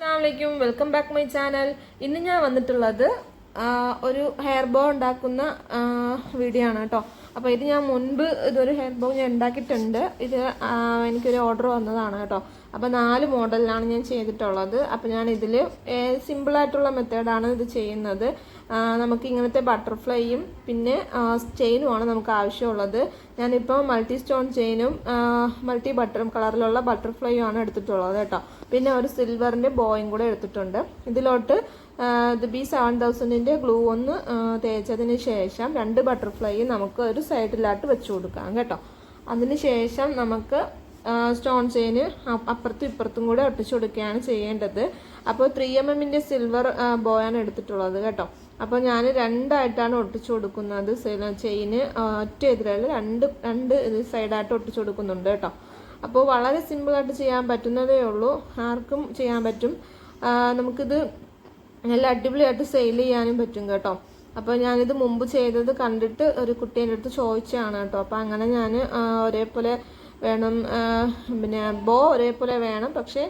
അസ്സാമലൈക്കും welcome back my channel. ഇന്ന് ഞാൻ വന്നിട്ടുള്ളത് ഒരു ഹെയർ ബോ ഉണ്ടാക്കുന്ന വീഡിയോ ആണ് കേട്ടോ. അപ്പോൾ ഇത് ഞാൻ മുൻപ് ഇതൊരു ഹെയർ ബോ ഞാൻ ഉണ്ടാക്കിയിട്ടുണ്ട്. ഇത് എനിക്കൊരു ഓർഡർ വന്നതാണ് കേട്ടോ. അപ്പോൾ നാല് മോഡലിലാണ് ഞാൻ ചെയ്തിട്ടുള്ളത്. അപ്പോൾ ഞാൻ ഇതിൽ സിമ്പിളായിട്ടുള്ള മെത്തേഡാണ് ഇത് ചെയ്യുന്നത്. നമുക്ക് ഇങ്ങനത്തെ ബട്ടർഫ്ലൈയും പിന്നെ ചെയിനുമാണ് നമുക്ക് ആവശ്യമുള്ളത്. ഞാനിപ്പോൾ മൾട്ടി സ്റ്റോൺ ചെയിനും മൾട്ടി ബട്ടറും കളറിലുള്ള ബട്ടർഫ്ലൈയും ആണ് എടുത്തിട്ടുള്ളത് കേട്ടോ. പിന്നെ ഒരു സിൽവറിന്റെ ബോയും കൂടെ എടുത്തിട്ടുണ്ട്. ഇതിലോട്ട് ഇത് ബി സെവൻ തൗസൻഡിന്റെ ഗ്ലൂ ഒന്ന് തേച്ചതിന് ശേഷം രണ്ട് ബട്ടർഫ്ലൈയും നമുക്ക് ഒരു സൈഡിലായിട്ട് വെച്ച് കൊടുക്കാം കേട്ടോ. അതിന് ശേഷം നമുക്ക് സ്റ്റോൺ ചെയിന് അപ്പുറത്തും ഇപ്പുറത്തും കൂടെ ഒട്ടിച്ചു കൊടുക്കുകയാണ് ചെയ്യേണ്ടത്. അപ്പോൾ ത്രീ എം എമ്മിന്റെ സിൽവർ ബോയാണ് എടുത്തിട്ടുള്ളത് കേട്ടോ. അപ്പോൾ ഞാൻ രണ്ടായിട്ടാണ് ഒട്ടിച്ചു കൊടുക്കുന്നത് ചെയിന്. ഒറ്റ എതിരാൽ രണ്ട് രണ്ട് സൈഡായിട്ട് ഒട്ടിച്ചു കൊടുക്കുന്നുണ്ട് കേട്ടോ. അപ്പോൾ വളരെ സിമ്പിളായിട്ട് ചെയ്യാൻ പറ്റുന്നതേ ഉള്ളൂ. ആർക്കും ചെയ്യാൻ പറ്റും. നമുക്കിത് നല്ല അടിപൊളിയായിട്ട് സെയിൽ ചെയ്യാനും പറ്റും കേട്ടോ. അപ്പോൾ ഞാനിത് മുമ്പ് ചെയ്തത് കണ്ടിട്ട് ഒരു കുട്ടീന്റെ അടുത്ത് ചോദിച്ചതാണ് കേട്ടോ. അപ്പോൾ അങ്ങനെ ഞാൻ ഒരേപോലെ വേണം പിന്നെ ബോ ഒരേപോലെ വേണം. പക്ഷേ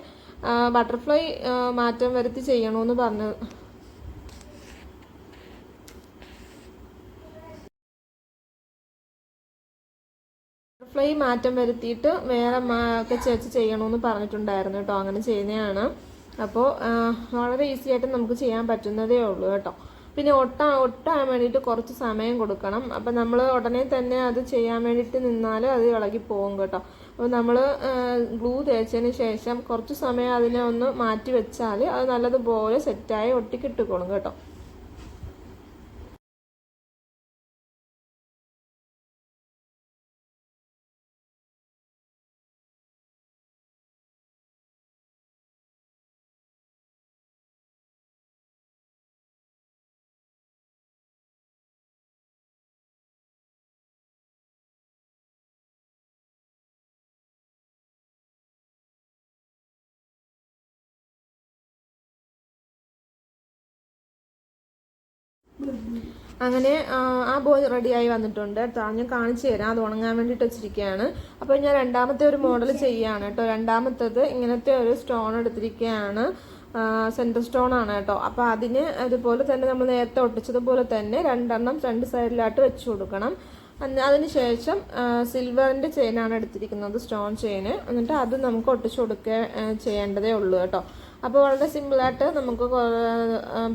ബട്ടർഫ്ലൈ മാറ്റം വരുത്തി ചെയ്യണമെന്ന് പറഞ്ഞു. ബട്ടർഫ്ലൈ മാറ്റം വരുത്തിയിട്ട് വേറെ ഒക്കെ ചേർച്ച് ചെയ്യണമെന്ന് പറഞ്ഞിട്ടുണ്ടായിരുന്നു കേട്ടോ. അങ്ങനെ ചെയ്യുന്നതാണ്. അപ്പോൾ വളരെ ഈസി ആയിട്ട് നമുക്ക് ചെയ്യാൻ പറ്റുന്നതേ ഉള്ളൂ കേട്ടോ. പിന്നെ ഒട്ട ഒട്ടാൻ വേണ്ടിയിട്ട് കുറച്ച് സമയം കൊടുക്കണം. അപ്പം നമ്മൾ ഉടനെ തന്നെ അത് ചെയ്യാൻ വേണ്ടിയിട്ട് നിന്നാൽ അത് ഇളകി പോകും കേട്ടോ. അപ്പോൾ നമ്മൾ ഗ്ലൂ തേച്ചതിന് ശേഷം കുറച്ച് സമയം അതിനെ ഒന്ന് മാറ്റി വെച്ചാൽ അത് നല്ലതുപോലെ സെറ്റായി ഒട്ടിക്കിട്ടുകൊള്ളും കേട്ടോ. അങ്ങനെ ആ, ബോയ് റെഡിയായി വന്നിട്ടുണ്ട് ട്ടാ, ഞാൻ കാണിച്ചു തരാം. അത് ഉണങ്ങാൻ വേണ്ടിയിട്ട് വെച്ചിരിക്കുകയാണ് അപ്പോൾ ഞാൻ രണ്ടാമത്തെ ഒരു മോഡൽ ചെയ്യുകയാണ് കേട്ടോ രണ്ടാമത്തേത് ഇങ്ങനത്തെ ഒരു സ്റ്റോൺ എടുത്തിരിക്കുകയാണ് സെന്റർ സ്റ്റോൺ ആണ് കേട്ടോ അപ്പോൾ അതിന് അതുപോലെ തന്നെ നമ്മൾ നേരത്തെ ഒട്ടിച്ചതുപോലെ തന്നെ രണ്ടെണ്ണം രണ്ട് സൈഡിലായിട്ട് വെച്ച് കൊടുക്കണം. അതിനുശേഷം അതിന് ശേഷം സിൽവറിന്റെ ചെയിനാണ് എടുത്തിരിക്കുന്നത് സ്റ്റോൺ ചെയിന് എന്നിട്ട് അത് നമുക്ക് ഒട്ടിച്ചു കൊടുക്കുക ചെയ്യേണ്ടതേ ഉള്ളൂ കേട്ടോ അപ്പോൾ വളരെ സിമ്പിളായിട്ട് നമുക്ക്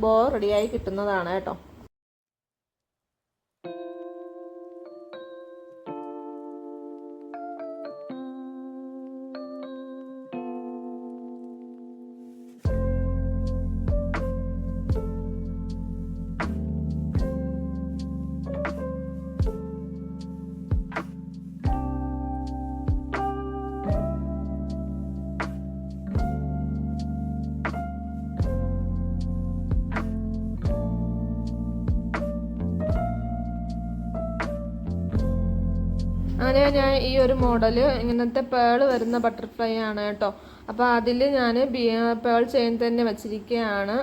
ബോ റെഡിയായി കിട്ടുന്നതാണ് കേട്ടോ അങ്ങനെ ഞാൻ ഈ ഒരു മോഡൽ ഇങ്ങനത്തെ പേൾ വരുന്ന ബട്ടർഫ്ലൈ ആണ് കേട്ടോ. അപ്പോൾ അതിൽ ഞാൻ പേൾ ചെയിൻ തന്നെ വെച്ചിരിക്കുകയാണ്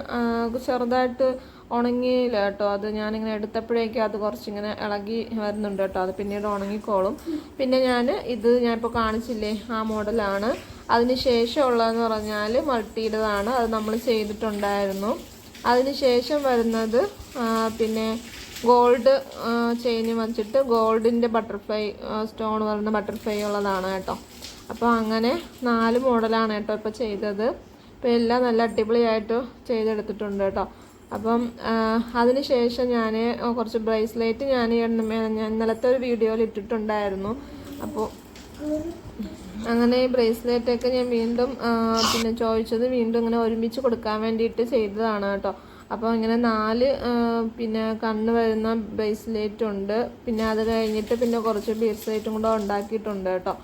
ചെറുതായിട്ട് ഉണങ്ങിയില്ല കേട്ടോ. അത് ഞാനിങ്ങനെ എടുത്തപ്പോഴേക്ക് അത് കുറച്ചിങ്ങനെ ഇളകി വരുന്നുണ്ട് കേട്ടോ. അത് പിന്നീട് ഉണങ്ങിക്കോളും. പിന്നെ ഞാൻ ഇത് ഞാൻ ഇപ്പോൾ കാണിച്ചില്ലേ ആ മോഡലാണ്. അതിന് ശേഷമുള്ളതെന്ന് പറഞ്ഞാൽ മൾട്ടിയുടേതാണ്. അത് നമ്മൾ ചെയ്തിട്ടുണ്ടായിരുന്നു. അതിന് ശേഷം വരുന്നത് പിന്നെ ഗോൾഡ് ചെയിന് വെച്ചിട്ട് ഗോൾഡിന്റെ ബട്ടർഫ്ലൈ സ്റ്റോൺ വരുന്ന ബട്ടർഫ്ലൈ ഉള്ളതാണ് കേട്ടോ. അപ്പോൾ അങ്ങനെ നാല് മോഡലാണ് കേട്ടോ ഇപ്പോൾ ചെയ്തത്. ഇപ്പോൾ എല്ലാം നല്ല അടിപൊളിയായിട്ട് ചെയ്തെടുത്തിട്ടുണ്ട് കേട്ടോ. അപ്പം അതിന് ശേഷം ഞാൻ കുറച്ച് ബ്രേസ്ലെറ്റ് ഞാൻ ഇന്നലത്തെ ഒരു വീഡിയോയിൽ ഇട്ടിട്ടുണ്ടായിരുന്നു. അപ്പോൾ അങ്ങനെ ഈ ബ്രേസ്ലെറ്റ് ഒക്കെ ഞാൻ വീണ്ടും പിന്നെ ചോദിച്ചത് വീണ്ടും ഇങ്ങനെ ഒരുമിച്ച് കൊടുക്കാൻ വേണ്ടിയിട്ട് ചെയ്തതാണ് കേട്ടോ. അപ്പോൾ ഇങ്ങനെ നാല് പിന്നെ കണ്ണ് വരുന്ന ബ്രേസ്ലേറ്റ് ഉണ്ട്. പിന്നെ അത് കഴിഞ്ഞിട്ട് പിന്നെ കുറച്ച് ബ്രേസ്ലെറ്റും കൂടെ ഉണ്ടാക്കിയിട്ടുണ്ട് കേട്ടോ.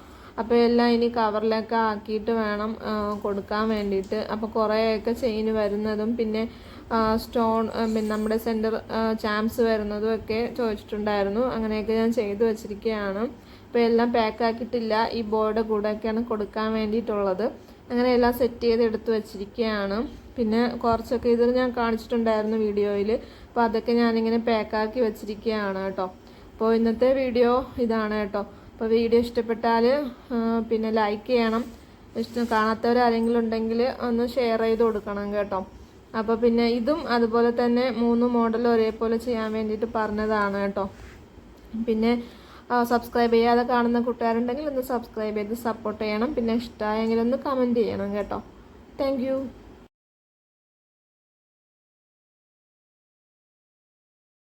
അപ്പോൾ എല്ലാം ഇനി കവറിലൊക്കെ ആക്കിയിട്ട് വേണം കൊടുക്കാൻ വേണ്ടിയിട്ട്. അപ്പോൾ കുറേയൊക്കെ ചെയിൻ വരുന്നതും പിന്നെ സ്റ്റോൺ പിന്നെ നമ്മുടെ സെന്റർ ചാംസ് വരുന്നതും ഒക്കെ ചോദിച്ചിട്ടുണ്ടായിരുന്നു. അങ്ങനെയൊക്കെ ഞാൻ ചെയ്തു വച്ചിരിക്കുകയാണ്. അപ്പോൾ എല്ലാം പാക്ക് ആക്കിയിട്ടില്ല. ഈ ബോയുടെ കൂടെയൊക്കെയാണ് കൊടുക്കാൻ വേണ്ടിയിട്ടുള്ളത്. അങ്ങനെ എല്ലാം സെറ്റ് ചെയ്ത് എടുത്തു വെച്ചിരിക്കുകയാണ്. പിന്നെ കുറച്ചൊക്കെ ഇത് ഞാൻ കാണിച്ചിട്ടുണ്ടായിരുന്നു വീഡിയോയിൽ. അപ്പോൾ അതൊക്കെ ഞാനിങ്ങനെ പാക്കാക്കി വെച്ചിരിക്കുകയാണ് കേട്ടോ. അപ്പോൾ ഇന്നത്തെ വീഡിയോ ഇതാണ് കേട്ടോ. അപ്പോൾ വീഡിയോ ഇഷ്ടപ്പെട്ടാൽ പിന്നെ ലൈക്ക് ചെയ്യണം. ഇഷ്ടം കാണാത്തവരാരെങ്കിലും ഉണ്ടെങ്കിൽ ഒന്ന് ഷെയർ ചെയ്ത് കൊടുക്കണം കേട്ടോ. അപ്പോൾ പിന്നെ ഇതും അതുപോലെ തന്നെ മൂന്ന് മോഡൽ ഒരേപോലെ ചെയ്യാൻ വേണ്ടിയിട്ട് പറഞ്ഞതാണ് കേട്ടോ. പിന്നെ സബ്സ്ക്രൈബ് ചെയ്യാതെ കാണുന്ന കൂട്ടുകാരുണ്ടെങ്കിൽ ഒന്ന് സബ്സ്ക്രൈബ് ചെയ്ത് സപ്പോർട്ട് ചെയ്യണം. പിന്നെ ഇഷ്ടമായെങ്കിൽ ഒന്ന് കമന്റ് ചെയ്യണം കേട്ടോ. താങ്ക്